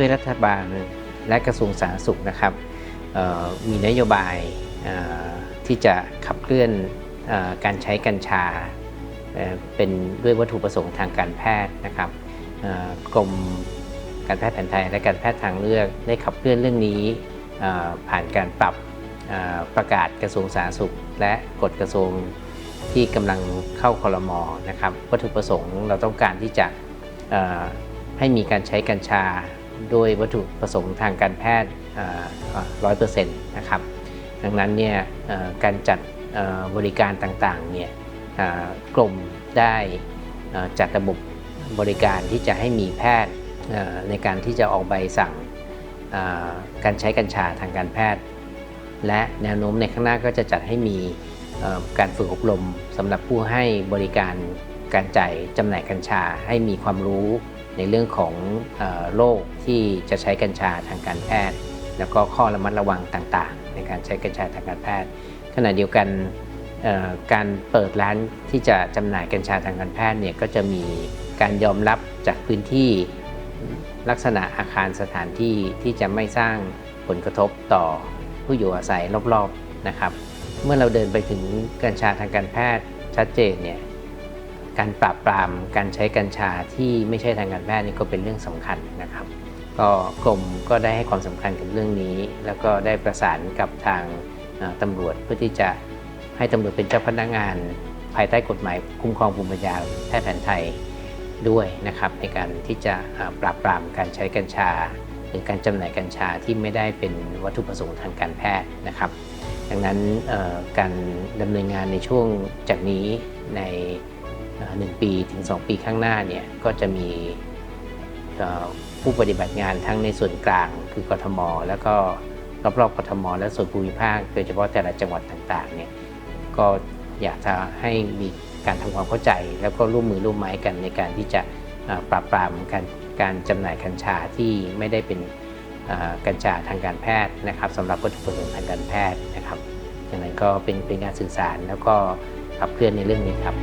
ด้วยรัฐบาลและกระทรวงสาธารณสุขนะครับมีนโยบายที่จะขับเคลื่อนอการใช้กัญชาเป็นด้วยวัตถุประสงค์ทางการแพทย์นะครับกรมการแพทย์แผนไทยและการแพทย์ทางเลือกได้ขับเคลื่อนเรื่องนี้ผ่านการปรับประกาศกระทรวงสาธารณสุข และกฎกระทรวงที่กำลังเข้าคอรมอนะครับวัตถุประสงค์เราต้องการที่จะให้มีการใช้กัญชา ด้วยวัตถุประสงค์ทางการแพทย์ร้อยเปอร์เซ็นต์นะครับ ดังนั้นเนี่ยการจัดบริการต่างๆเนี่ยกรมได้จัดระบบบริการที่จะให้มีแพทย์ในการที่จะออกใบสั่งการใช้กัญชาทางการแพทย์ และแนวโน้มในข้างหน้าก็จะจัดให้มีการฝึกอบรมสำหรับผู้ให้บริการการจ่ายจำหน่ายกัญชาให้มีความรู้ในเรื่องของอโรค ที่จะใช้กัญชาทางการแพทย์ แล้วก็ข้อระมัดระวังต่างๆ ในการใช้กัญชาทางการแพทย์ ขณะเดียวกันการเปิดร้านที่จะจำหน่ายกัญชาทางการแพทย์เนี่ยก็จะมีการยอมรับจากพื้นที่ลักษณะอาคารสถานที่ที่จะไม่สร้างผลกระทบต่อผู้อยู่อาศัยรอบๆนะครับ เมื่อเราเดินไปถึงกัญชาทางการแพทย์ชัดเจนเนี่ยการปราบปรามการใช้กัญชาที่ไม่ใช่ทางการแพทย์นี่ก็เป็นเรื่องสำคัญนะครับ ก็กรมก็ได้ให้ความสำคัญกับเรื่องนี้ แล้วก็ได้ประสานกับทางเอ่อตำรวจเพื่อที่จะให้ตำรวจเป็นเจ้าพนักงาน ภายใต้กฎหมายคุ้มครองภูมิปัญญาแพทย์แผนไทยด้วยนะครับในการที่จะปราบปรามการใช้กัญชา หรือการจำหน่ายกัญชาที่ไม่ได้เป็นวัตถุประสงค์ทางการแพทย์นะครับ ดังนั้นการดำเนินงานในช่วงจากนี้ในเอ่อหนึ่งปีถึง 2 ปีข้างหน้าเนี่ยก็จะมี ผู้ปฏิบัติงานทั้งในส่วนกลางคือกทม แล้วก็รอบๆกทม และส่วนภูมิภาคโดยเฉพาะแต่ละจังหวัดต่างๆเนี่ยก็อยากจะให้มีการทำความเข้าใจ แล้วก็ร่วมมือร่วมไม้กันในการที่จะปราบปรามการการจำหน่ายกัญชาที่ไม่ได้เป็นกัญชาทางการแพทย์นะครับสำหรับวัตถุประสงค์ทางการแพทย์นะครับดังนั้นก็เป็นเป็นการสื่อสารแล้วก็ขับเคลื่อนในเรื่องนี้ครับ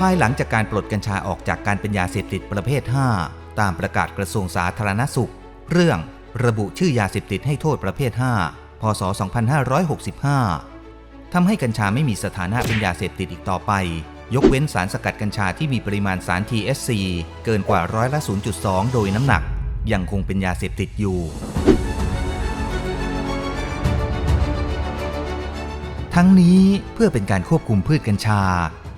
ภายหลังจากการปลดกัญชาออกจากการเป็นยาเสพติดประเภท 5 ตามประกาศกระทรวงสาธารณสุข เรื่องระบุชื่อยาเสพติดให้โทษประเภท 5 พศ 2565 ทำให้กัญชาไม่มีสถานะเป็นยาเสพติดอีกต่อไป ยกเว้นสารสกัดกัญชาที่มีปริมาณสาร THC เกินกว่าร้อยละ 0.2 โดยน้ำหนัก ยังคงเป็นยาเสพติดอยู่ ทั้งนี้เพื่อเป็นการควบคุมพืชกัญชา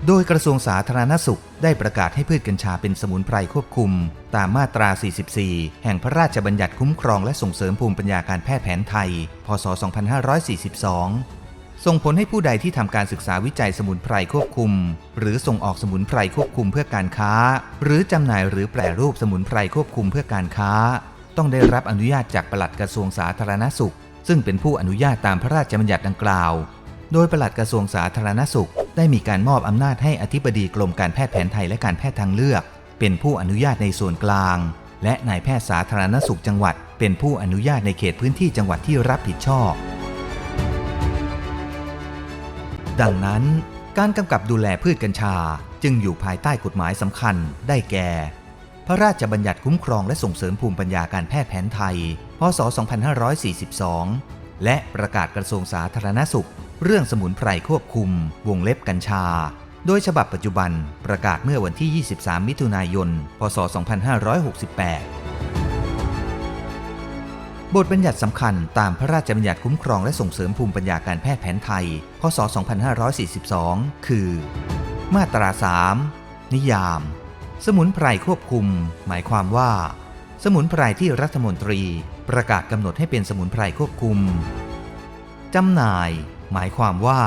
โดยกระทรวงสาธารณสุขได้ประกาศให้พืชกัญชาเป็นสมุนไพรควบคุม ตามมาตรา 44 แห่งพระราชบัญญัติคุ้มครองและส่งเสริมภูมิปัญญาการแพทย์แผนไทย พศ 2542 ส่งผลให้ผู้ใดที่ทำการศึกษาวิจัยสมุนไพรควบคุม หรือส่งออกสมุนไพรควบคุมเพื่อการค้า หรือจำหน่ายหรือแปรรูปสมุนไพรควบคุมเพื่อการค้า ต้องได้รับอนุญาตจากปลัดกระทรวงสาธารณสุข ซึ่งเป็นผู้อนุญาตตามพระราชบัญญัติดังกล่าว โดยปลัดกระทรวงสาธารณสุข ได้มีการมอบอำนาจให้อธิบดีกรมการแพทย์แผนไทยและการแพทย์ทางเลือก เป็นผู้อนุญาตในส่วนกลาง และนายแพทย์สาธารณสุขจังหวัด เป็นผู้อนุญาตในเขตพื้นที่จังหวัดที่รับผิดชอบ ดังนั้น การกำกับดูแลพืชกัญชาจึงอยู่ภายใต้กฎหมายสำคัญ ได้แก่ พระราชบัญญัติคุ้มครองและส่งเสริมภูมิปัญญาการแพทย์แผนไทย พศ 2542 และประกาศกระทรวงสาธารณสุข เรื่องสมุนไพรควบคุม วงเล็บกัญชา โดยฉบับปัจจุบันประกาศเมื่อวันที่ 23 มิถุนายน พศ 2568 บทบัญญัติสำคัญตามพระราชบัญญัติคุ้มครองและส่งเสริมภูมิปัญญาการแพทย์แผนไทย พศ 2542 คือ มาตรา 3 นิยาม สมุนไพรควบคุม หมายความว่า สมุนไพรที่รัฐมนตรี ประกาศกำหนดให้เป็นสมุนไพรควบคุมจำหน่าย หมายความว่า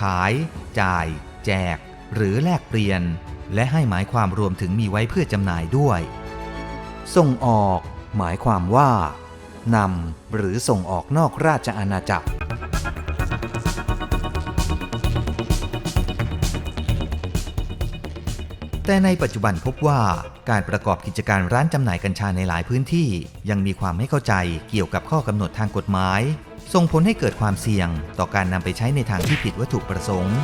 ขาย จ่าย แจก หรือแลกเปลี่ยน และให้หมายความรวมถึงมีไว้เพื่อจำหน่ายด้วย ส่งออก หมายความว่านำหรือส่งออกนอกราชอาณาจักร แต่ในปัจจุบันพบว่าการประกอบกิจการร้านจำหน่ายกัญชาในหลายพื้นที่ ยังมีความไม่เข้าใจเกี่ยวกับข้อกำหนดทางกฎหมาย ส่งผลให้เกิดความเสี่ยง ต่อการนำไปใช้ในทางที่ผิดวัตถุประสงค์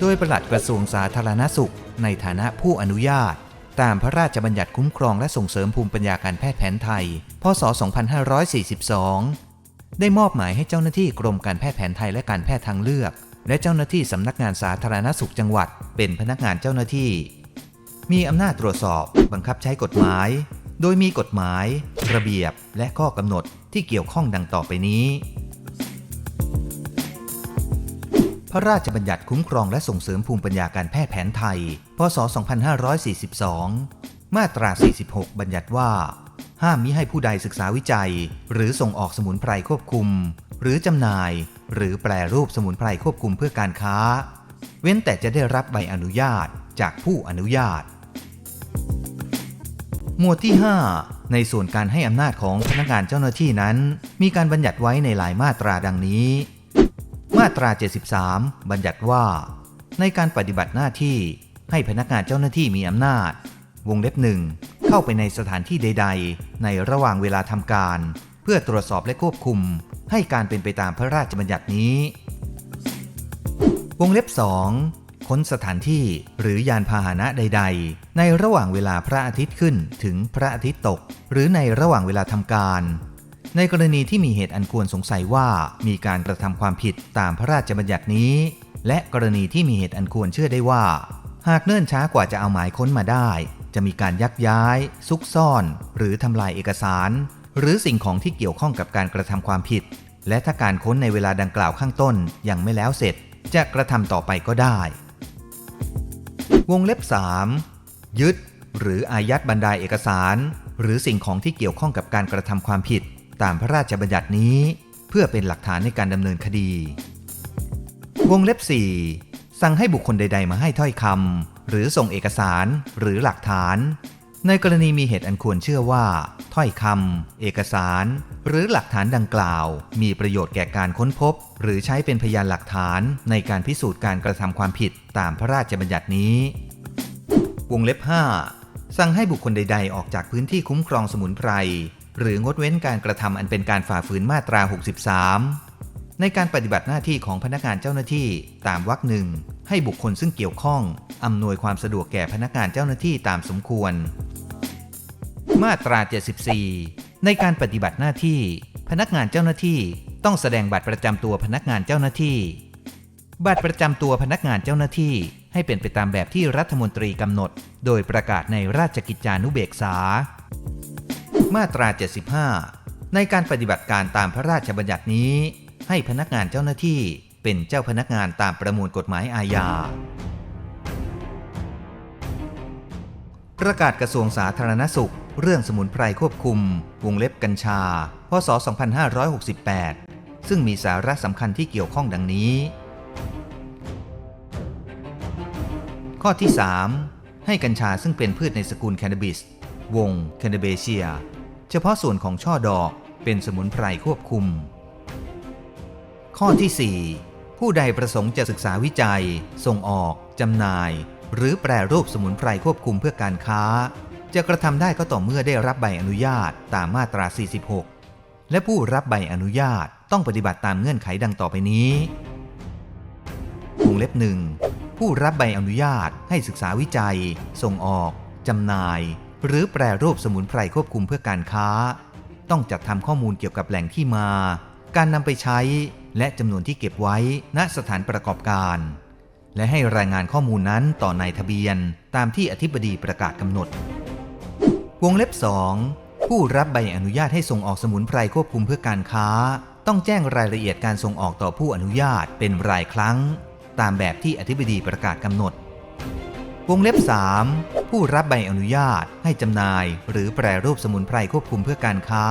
โดยประหลัดกระทรวงสาธารณสุข ในฐานะผู้อนุญาต ตามพระราชบัญญัติคุ้มครองและส่งเสริมภูมิปัญญาการแพทย์แผนไทย พศ 2542 ได้มอบหมายให้เจ้าหน้าที่กรมการแพทย์แผนไทยและการแพทย์ทางเลือก และเจ้าหน้าที่สำนักงานสาธารณสุขจังหวัด เป็นพนักงานเจ้าหน้าที่ มีอำนาจตรวจสอบ บังคับใช้กฎหมาย โดยมีกฎหมาย ระเบียบ และข้อกำหนดที่เกี่ยวข้องดังต่อไปนี้ พระราชบัญญัติคุ้มครองและส่งเสริมภูมิปัญญาการแพทย์แผนไทย พศ 2542 มาตรา 46 บัญญัติว่า ห้ามมิให้ผู้ใดศึกษาวิจัย หรือส่งออกสมุนไพรควบคุม หรือจำหน่าย หรือแปรรูปสมุนไพรควบคุมเพื่อการค้า เว้นแต่จะได้รับใบอนุญาตจากผู้อนุญาต หมวดที่ 5 ในส่วนการให้อำนาจของพนักงานเจ้าหน้าที่นั้น มีการบัญญัติไว้ในหลายมาตราดังนี้ มาตรา 73 บัญญัติว่า ในการปฏิบัติหน้าที่ให้พนักงานเจ้าหน้าที่มีอำนาจ วงเล็บหนึ่งเข้าไปในสถานที่ใด ๆ ในระหว่างเวลาทำการ เพื่อตรวจสอบและควบคุม ให้การเป็นไปตามพระราชบัญญัตินี้ วงเล็บ 2 ค้นสถานที่หรือยานพาหนะใด ๆ ในระหว่างเวลาพระอาทิตย์ขึ้นถึงพระอาทิตย์ตก หรือในระหว่างเวลาทำการ ในกรณีที่มีเหตุอันควรสงสัยว่ามีการกระทำความผิดตามพระราชบัญญัตินี้ และกรณีที่มีเหตุอันควรเชื่อได้ว่า หากเนิ่นช้ากว่าจะเอาหมายค้นมาได้ จะมีการยักย้าย ซุกซ่อน หรือทำลายเอกสาร หรือสิ่งของที่เกี่ยวข้องกับการกระทำความผิด และถ้าการค้นในเวลาดังกล่าวข้างต้นยังไม่แล้วเสร็จจะกระทำต่อไปก็ได้ วงเล็บ 3 ยึด หรืออายัดบรรดาเอกสาร หรือสิ่งของที่เกี่ยวข้องกับการกระทำความผิด ตามพระราชบัญญัตินี้ เพื่อเป็นหลักฐานในการดำเนินคดี วงเล็บ 4 สั่งให้บุคคลใด ๆ มาให้ถ้อยคำหรือส่งเอกสาร หรือหลักฐาน ในกรณีมีเหตุอันควรเชื่อว่า ถ้อยคำเอกสาร หรือหลักฐานดังกล่าว มีประโยชน์แก่การค้นพบ หรือใช้เป็นพยานหลักฐานในการพิสูจน์การกระทำความผิดตามพระราชบัญญัตินี้ วงเล็บ 5 สั่งให้บุคคลใด ๆ ออกจากพื้นที่คุ้มครองสมุนไพร หรืองดเว้นการกระทำอันเป็นการฝ่าฝืนมาตรา 63 ในการปฏิบัติหน้าที่ของพนักงานเจ้าหน้าที่ตามวรรคหนึ่งให้บุคคลซึ่งเกี่ยวข้องอำนวยความสะดวกแก่พนักงานเจ้าหน้าที่ตามสมควร มาตรา 74 ในการปฏิบัติหน้าที่ พนักงานเจ้าหน้าที่ต้องแสดงบัตรประจำตัวพนักงานเจ้าหน้าที่ บัตรประจำตัวพนักงานเจ้าหน้าที่ให้เป็นไปตามแบบที่รัฐมนตรีกำหนด โดยประกาศในราชกิจจานุเบกษา มาตรา 75 ในการปฏิบัติการตามพระราชบัญญัตินี้ ให้พนักงานเจ้าหน้าที่เป็นเจ้าพนักงานตามประมวลกฎหมายอาญา ประกาศกระทรวงสาธารณสุข เรื่องสมุนไพรควบคุม วงเล็บกัญชา พศ 2568 ซึ่งมีสาระสำคัญที่เกี่ยวข้องดังนี้ ข้อที่ 3 ให้กัญชาซึ่งเป็นพืชในสกุลแคนาบิส วงแคนาเบเชีย เฉพาะส่วนของช่อดอกเป็นสมุนไพรควบคุม ข้อที่ 4 ผู้ใดประสงค์จะศึกษาวิจัย ส่งออก จำหน่าย หรือแปรรูปสมุนไพรควบคุมเพื่อการค้า จะกระทำได้ก็ต่อเมื่อได้รับใบอนุญาตตามมาตรา 46 และผู้รับใบอนุญาตต้องปฏิบัติตามเงื่อนไขดังต่อไปนี้วงเล็บหนึ่งผู้รับใบอนุญาตให้ศึกษาวิจัย ส่งออกจำหน่าย หรือแปรรูปสมุนไพรควบคุมเพื่อการค้า ต้องจัดทำข้อมูลเกี่ยวกับแหล่งที่มา การนำไปใช้ และจำนวนที่เก็บไว้ ณสถานประกอบการ และให้รายงานข้อมูลนั้นต่อนายทะเบียน ตามที่อธิบดีประกาศกำหนด วงเล็บ 2 ผู้รับใบอนุญาตให้ส่งออกสมุนไพรควบคุมเพื่อการค้า ต้องแจ้งรายละเอียดการส่งออกต่อผู้อนุญาตเป็นรายครั้ง ตามแบบที่อธิบดีประกาศกำหนด วงเล็บ 3 ผู้รับใบอนุญาตให้จำหน่าย หรือแปรรูปสมุนไพรควบคุมเพื่อการค้า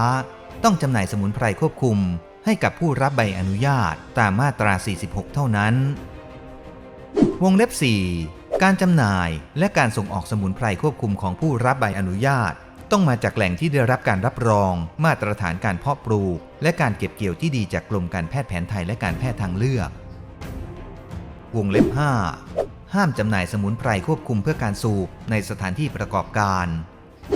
ต้องจำหน่ายสมุนไพรควบคุม ให้กับผู้รับใบอนุญาตตามมาตรา 46 เท่านั้น วงเล็บ 4 การจำหน่ายและการส่งออกสมุนไพรควบคุมของผู้รับใบอนุญาต ต้องมาจากแหล่งที่ได้รับการรับรอง มาตรฐานการเพาะปลูก และการเก็บเกี่ยวที่ดีจากกรมการแพทย์แผนไทยและการแพทย์ทางเลือก วงเล็บ 5 ห้ามจำหน่ายสมุนไพรควบคุมเพื่อการสูบในสถานที่ประกอบการ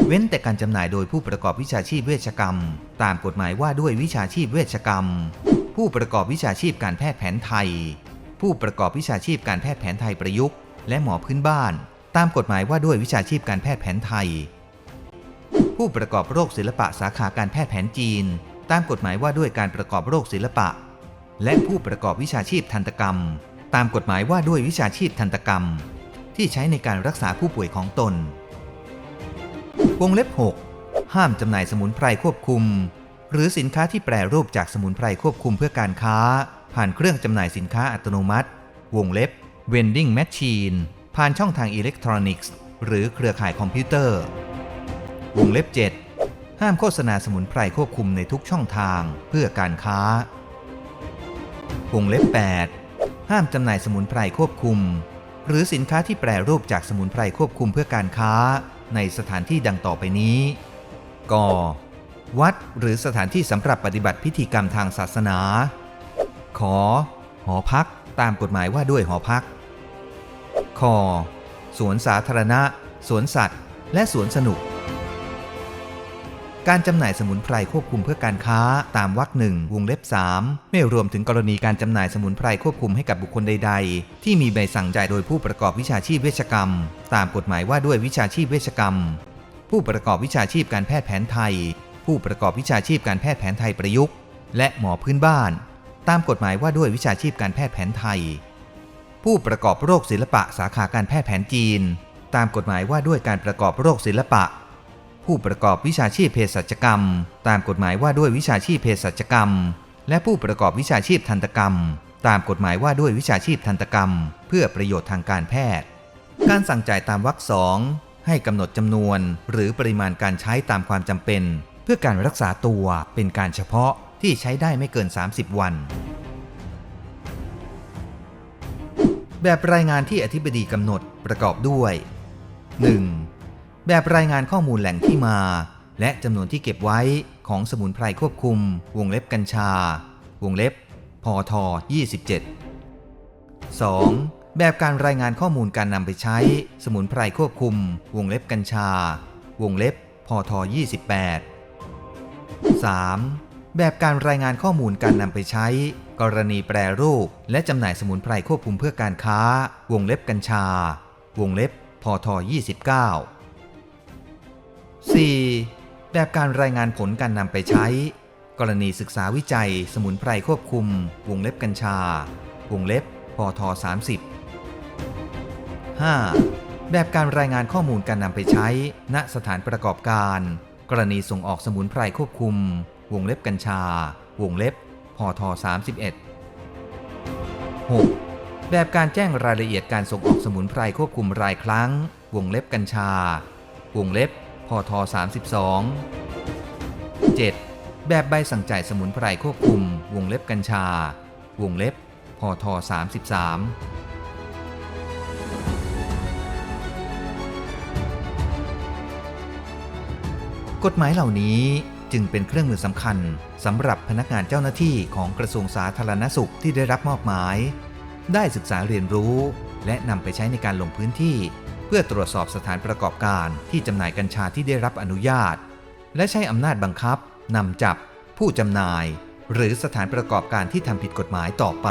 เว้นแต่การจำหน่ายโดยผู้ประกอบวิชาชีพเวชกรรม ตามกฎหมายว่าด้วยวิชาชีพเวชกรรม ผู้ประกอบวิชาชีพการแพทย์แผนไทย ผู้ประกอบวิชาชีพการแพทย์แผนไทยประยุกต์ และหมอพื้นบ้าน ตามกฎหมายว่าด้วยวิชาชีพการแพทย์แผนไทย ผู้ประกอบโรคศิลปะสาขาการแพทย์แผนจีน ตามกฎหมายว่าด้วยการประกอบโรคศิลปะ และผู้ประกอบวิชาชีพทันตกรรม ตามกฎหมายว่าด้วยวิชาชีพทันตกรรม ที่ใช้ในการรักษาผู้ป่วยของตน วงเล็บ 6 ห้ามจำหน่ายสมุนไพรควบคุม หรือสินค้าที่แปรรูปจากสมุนไพรควบคุมเพื่อการค้า ผ่านเครื่องจำหน่ายสินค้าอัตโนมัติ วงเล็บ vending machine ผ่านช่องทางอิเล็กทรอนิกส์ หรือเครือข่ายคอมพิวเตอร์ วงเล็บ 7 ห้ามโฆษณาสมุนไพรควบคุมในทุกช่องทางเพื่อการค้า วงเล็บ 8 ห้ามจำหน่ายสมุนไพรควบคุม หรือสินค้าที่แปรรูปจากสมุนไพรควบคุมเพื่อการค้า ในสถานที่ดังต่อไปนี้กวัดหรือสถานที่สำหรับปฏิบัติพิธีกรรมทางศาสนา ขอ หอพัก ตามกฎหมายว่าด้วยหอพัก คอ สวนสาธารณะ สวนสัตว์ และสวนสนุก การจำหน่ายสมุนไพรควบคุมเพื่อการค้าตามวรรคหนึ่งวงเล็บ 3 ไม่รวมถึงกรณีการจำหน่ายสมุนไพรควบคุมให้กับบุคคลใด ๆ ที่มีใบสั่งจ่ายโดยผู้ประกอบวิชาชีพเวชกรรม ตามกฎหมายว่าด้วยวิชาชีพเวชกรรม ผู้ประกอบวิชาชีพการแพทย์แผนไทย ผู้ประกอบวิชาชีพการแพทย์แผนไทยประยุกต์ และหมอพื้นบ้าน ตามกฎหมายว่าด้วยวิชาชีพการแพทย์แผนไทย ผู้ประกอบโรคศิลปะสาขาการแพทย์แผนจีน ตามกฎหมายว่าด้วยการประกอบโรคศิลปะ ผู้ประกอบวิชาชีพเภสัชกรรม ตามกฎหมายว่าด้วยวิชาชีพเภสัชกรรม และผู้ประกอบวิชาชีพทันตกรรม ตามกฎหมายว่าด้วยวิชาชีพทันตกรรม เพื่อประโยชน์ทางการแพทย์ การสั่งจ่ายตามวรรคสองให้กำหนดจำนวน หรือปริมาณการใช้ตามความจำเป็น เพื่อการรักษาตัวเป็นการเฉพาะที่ใช้ได้ไม่เกิน 30 วัน แบบรายงานที่อธิบดีกำหนดประกอบด้วย 1. แบบรายงานข้อมูลแหล่งที่มา และจำนวนที่เก็บไว้ของสมุนไพรควบคุม วงเล็บกัญชา วงเล็บ พท 27 2. แบบการรายงานข้อมูลการนำไปใช้ สมุนไพรควบคุม วงเล็บกัญชา วงเล็บ พท 28 3. แบบการรายงานข้อมูลการนำไปใช้ กรณีแปรรูป และจำหน่ายสมุนไพรควบคุมเพื่อการค้า วงเล็บกัญชา วงเล็บพท29 4. แบบการรายงานผลการนำไปใช้ กรณีศึกษาวิจัย สมุนไพรควบคุม วงเล็บกัญชา วงเล็บพท30 5. แบบการรายงานข้อมูลการนำไปใช้ ณสถานประกอบการ กรณีส่งออกสมุนไพรควบคุม วงเล็บกัญชา วงเล็บ พท31 6. แบบการแจ้งรายละเอียดการส่งออกสมุนไพรควบคุมรายครั้ง วงเล็บกัญชา วงเล็บพท32 7. แบบใบสั่งจ่ายสมุนไพรควบคุม วงเล็บกัญชา วงเล็บพท33กฎหมายเหล่านี้ จึงเป็นเครื่องมือสำคัญสำหรับพนักงานเจ้าหน้าที่ของกระทรวงสาธารณสุขที่ได้รับมอบหมาย ได้ศึกษาเรียนรู้ และนำไปใช้ในการลงพื้นที่ เพื่อตรวจสอบสถานประกอบการที่จำหน่ายกัญชาที่ได้รับอนุญาต และใช้อำนาจบังคับนำจับ ผู้จำหน่าย หรือสถานประกอบการที่ทำผิดกฎหมายต่อไป